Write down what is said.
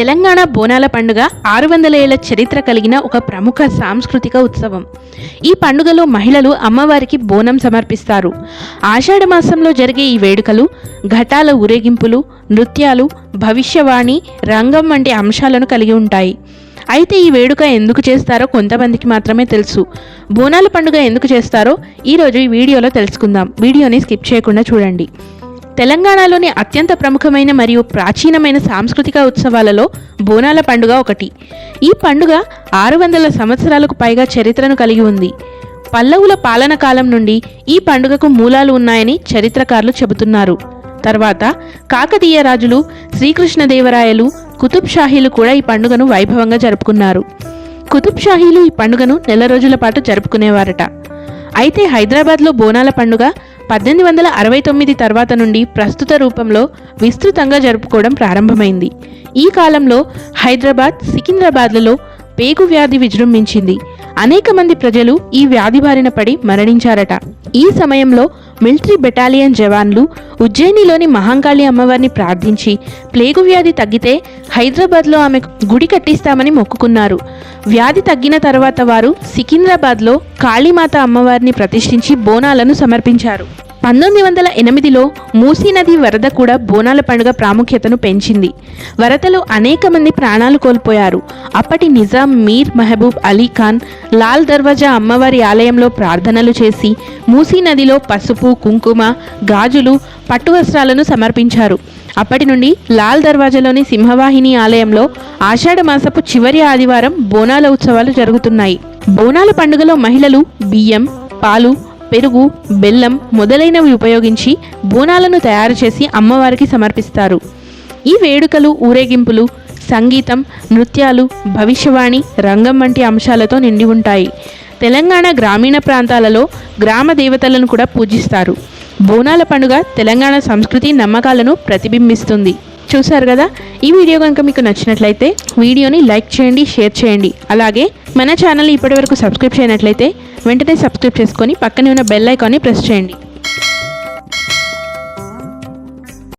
తెలంగాణ బోనాల పండుగ ఆరు వందల ఏళ్ళ చరిత్ర కలిగిన ఒక ప్రముఖ సాంస్కృతిక ఉత్సవం. ఈ పండుగలో మహిళలు అమ్మవారికి బోనం సమర్పిస్తారు. ఆషాఢ మాసంలో జరిగే ఈ వేడుకలు ఘటాల ఊరేగింపులు నృత్యాలు భవిష్యవాణి రంగం వంటి అంశాలను కలిగి ఉంటాయి. అయితే ఈ వేడుక ఎందుకు చేస్తారో కొంతమందికి మాత్రమే తెలుసు. బోనాల పండుగ ఎందుకు చేస్తారో ఈరోజు ఈ వీడియోలో తెలుసుకుందాం. వీడియోని స్కిప్ చేయకుండా చూడండి. తెలంగాణలోని అత్యంత ప్రముఖమైన మరియు ప్రాచీనమైన సాంస్కృతిక ఉత్సవాలలో బోనాల పండుగ ఒకటి. ఈ పండుగ ఆరు వందల సంవత్సరాలకు పైగా చరిత్రను కలిగి ఉంది. పల్లవుల పాలన కాలం నుండి ఈ పండుగకు మూలాలు ఉన్నాయని చరిత్రకారులు చెబుతున్నారు. తర్వాత కాకతీయ రాజులు శ్రీకృష్ణదేవరాయలు కుతుబ్ షాహీలు కూడా ఈ పండుగను వైభవంగా జరుపుకున్నారు. కుతుబ్ షాహీలు ఈ పండుగను నెల రోజుల పాటు జరుపుకునేవారట. అయితే హైదరాబాద్లో బోనాల పండుగ పద్దెనిమిది వందల అరవై తొమ్మిది తర్వాత నుండి ప్రస్తుత రూపంలో విస్తృతంగా జరుపుకోవడం ప్రారంభమైంది. ఈ కాలంలో హైదరాబాద్ సికింద్రాబాద్లలో పేగు వ్యాధి విజృంభించింది. అనేక మంది ప్రజలు ఈ వ్యాధి బారిన పడి మరణించారట. ఈ సమయంలో మిలిటరీ బెటాలియన్ జవాన్లు ఉజ్జయినిలోని మహంకాళి అమ్మవారిని ప్రార్థించి ప్లేగు వ్యాధి తగ్గితే హైదరాబాద్లో ఆమె గుడి కట్టిస్తామని మొక్కుకున్నారు. వ్యాధి తగ్గిన తర్వాత వారు సికింద్రాబాద్లో కాళీమాత అమ్మవారిని ప్రతిష్ఠించి బోనాలను సమర్పించారు. పంతొమ్మిది వందల ఎనిమిదిలో మూసీ నది వరద కూడా బోనాల పండుగ ప్రాముఖ్యతను పెంచింది. వరదలో అనేక మంది ప్రాణాలు కోల్పోయారు. అప్పటి నిజాం మీర్ మహబూబ్ అలీ ఖాన్ లాల్ దర్వాజా అమ్మవారి ఆలయంలో ప్రార్థనలు చేసి మూసీ నదిలో పసుపు కుంకుమ గాజులు పట్టు వస్త్రాలను సమర్పించారు. అప్పటి నుండి లాల్ దర్వాజాలోని సింహవాహిని ఆలయంలో ఆషాఢ మాసపు చివరి ఆదివారం బోనాల ఉత్సవాలు జరుగుతున్నాయి. బోనాల పండుగలో మహిళలు బియ్యం పాలు పెరుగు బెల్లం మొదలైనవి ఉపయోగించి బోనాలను తయారు చేసి అమ్మవారికి సమర్పిస్తారు. ఈ వేడుకలు ఊరేగింపులు సంగీతం నృత్యాలు భవిష్యవాణి రంగం వంటి అంశాలతో నిండి ఉంటాయి. తెలంగాణ గ్రామీణ ప్రాంతాలలో గ్రామ దేవతలను కూడా పూజిస్తారు. బోనాల పండుగ తెలంగాణ సంస్కృతి నమ్మకాలను ప్రతిబింబిస్తుంది. చూశారు కదా? ఈ వీడియో కనుక మీకు నచ్చినట్లయితే వీడియోని లైక్ చేయండి షేర్ చేయండి. అలాగే మన ఛానల్ ఇప్పటివరకు సబ్స్క్రైబ్ చేయనట్లయితే వెంటనే సబ్స్క్రైబ్ చేసుకొని పక్కనే ఉన్న బెల్ ఐకాన్ని ప్రెస్ చేయండి.